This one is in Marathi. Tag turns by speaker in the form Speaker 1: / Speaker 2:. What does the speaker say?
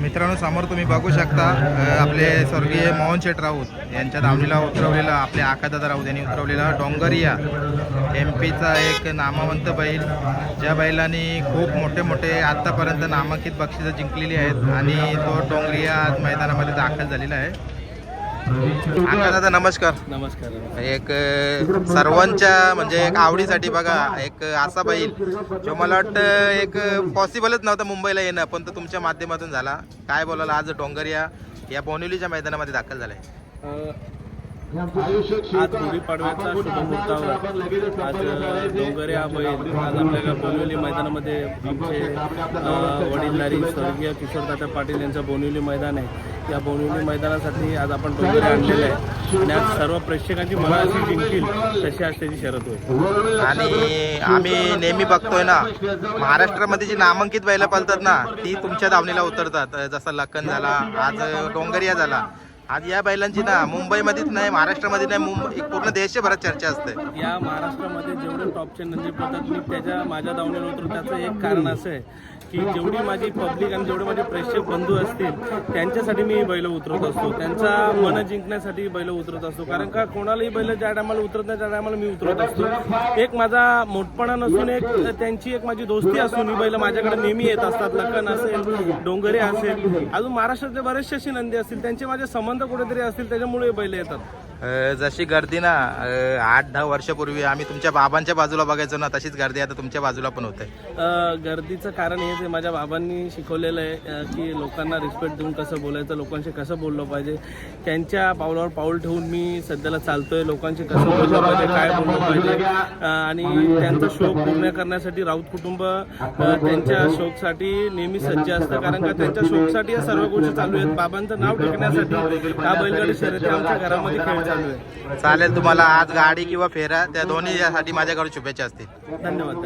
Speaker 1: मित्रांनो समोर तुम्ही बघू शकता आपले स्वर्गीय मोहन शेठ राऊत यांच्या दावणीला उतरवलेलं आपले आखादादा राऊत यांनी उतरवलेला डोंगरिया एम पीचा एक नामवंत बैल. ज्या बैलांनी खूप मोठे मोठे आत्तापर्यंत नामांकित बक्षिसं जिंकलेली आहेत आणि तो डोंगरिया आज मैदानामध्ये दाखल झालेला आहे. आकादादा नमस्कार.
Speaker 2: नमस्कार
Speaker 1: एक सर्वांच्या म्हणजे एक आवडीसाठी बघा एक असा बैल जो मला वाटतं एक पॉसिबलच नव्हता मुंबईला येणं पण तो तुमच्या माध्यमातून झाला. काय बोलाल आज डोंगरिया या बोनिवलीच्या मैदानामध्ये दाखल झालाय?
Speaker 2: आज गुढीपाडव्याचा शुभमुहूर्तावर आज डोंगरे हा आज आपल्या बोनिवली मैदानामध्ये आमचे वडीलधारी स्वर्गीय किशोरदादा पाटील यांचं बोनिवली मैदान आहे. या बोनिवली मैदानासाठी आज आपण डोंगरे आणलेले आहे. आणि आज सर्व प्रेक्षकांची मला अशी जिंकतील तशी आज त्याची शरद होईल.
Speaker 1: आणि आम्ही नेहमी बघतोय ना महाराष्ट्रामध्ये जी नामांकित बैलं पालतात ना ती तुमच्या दावणीला उतरतात. जसं लखन झाला आज डोंगरिया झाला. आज या बैलांची ना मुंबईमध्येच नाही महाराष्ट्रामध्ये नाही मुंबई पूर्ण देशभरात चर्चा असते.
Speaker 2: या महाराष्ट्रामध्ये जेवढे टॉपचे नंदी पडतात मी त्याच्या माझ्या दावणीला उतरू त्याचं एक कारण असं आहे की जेवढी माझी पब्लिक आणि जेवढे माझे प्रेक्षक बंधू असतील त्यांच्यासाठी मी बैल उतरत असतो. त्यांचा मन जिंकण्यासाठी बैल उतरत असतो. कारण का कोणालाही बैल ज्या टायमाला उतरत नाही त्या टायमाला मी उतरत असतो. एक माझा मोठपणा नसून एक त्यांची एक माझी दोस्ती असून ही बैल माझ्याकडे नेहमी येत असतात. लखन असेल डोंगरे असेल अजून महाराष्ट्रातले बरेचसे असे नंदी असतील त्यांचे माझे संबंध कुठेतरी असतील त्याच्यामुळे बैल येतात.
Speaker 1: जशी गर्दी ना आठ दहा वर्षापूर्वी आम्ही तुमच्या बाबांच्या बाजूला बघायचो ना तशीच गर्दी आता तुमच्या बाजूला पण होते.
Speaker 2: गर्दीचं कारण हेच आहे माझ्या बाबांनी शिकवलेलं आहे की लोकांना रिस्पेक्ट देऊन कसं बोलायचं लोकांशी कसं बोललं पाहिजे त्यांच्या पावलावर पाऊल ठेवून मी सध्याला चालतोय लोकांशी कसं बोललं पाहिजे काय बोललं पाहिजे आणि त्यांचा शोक पूर्ण करण्यासाठी राऊत कुटुंब त्यांच्या शोकसाठी नेहमी सज्ज असतं कारण का त्यांच्या शोकसाठी या सर्व गोष्टी चालू आहेत. बाबांचं नाव टिकण्यासाठी हा बैलगाडी शर्यती आमच्या घरामध्ये खेळ चालू आहे.
Speaker 1: चालेल तुम्हाला आज गाडी किंवा फेरा त्या दोन्ही यासाठी माझ्याकडे शुभेच्छा असतील.
Speaker 2: धन्यवाद.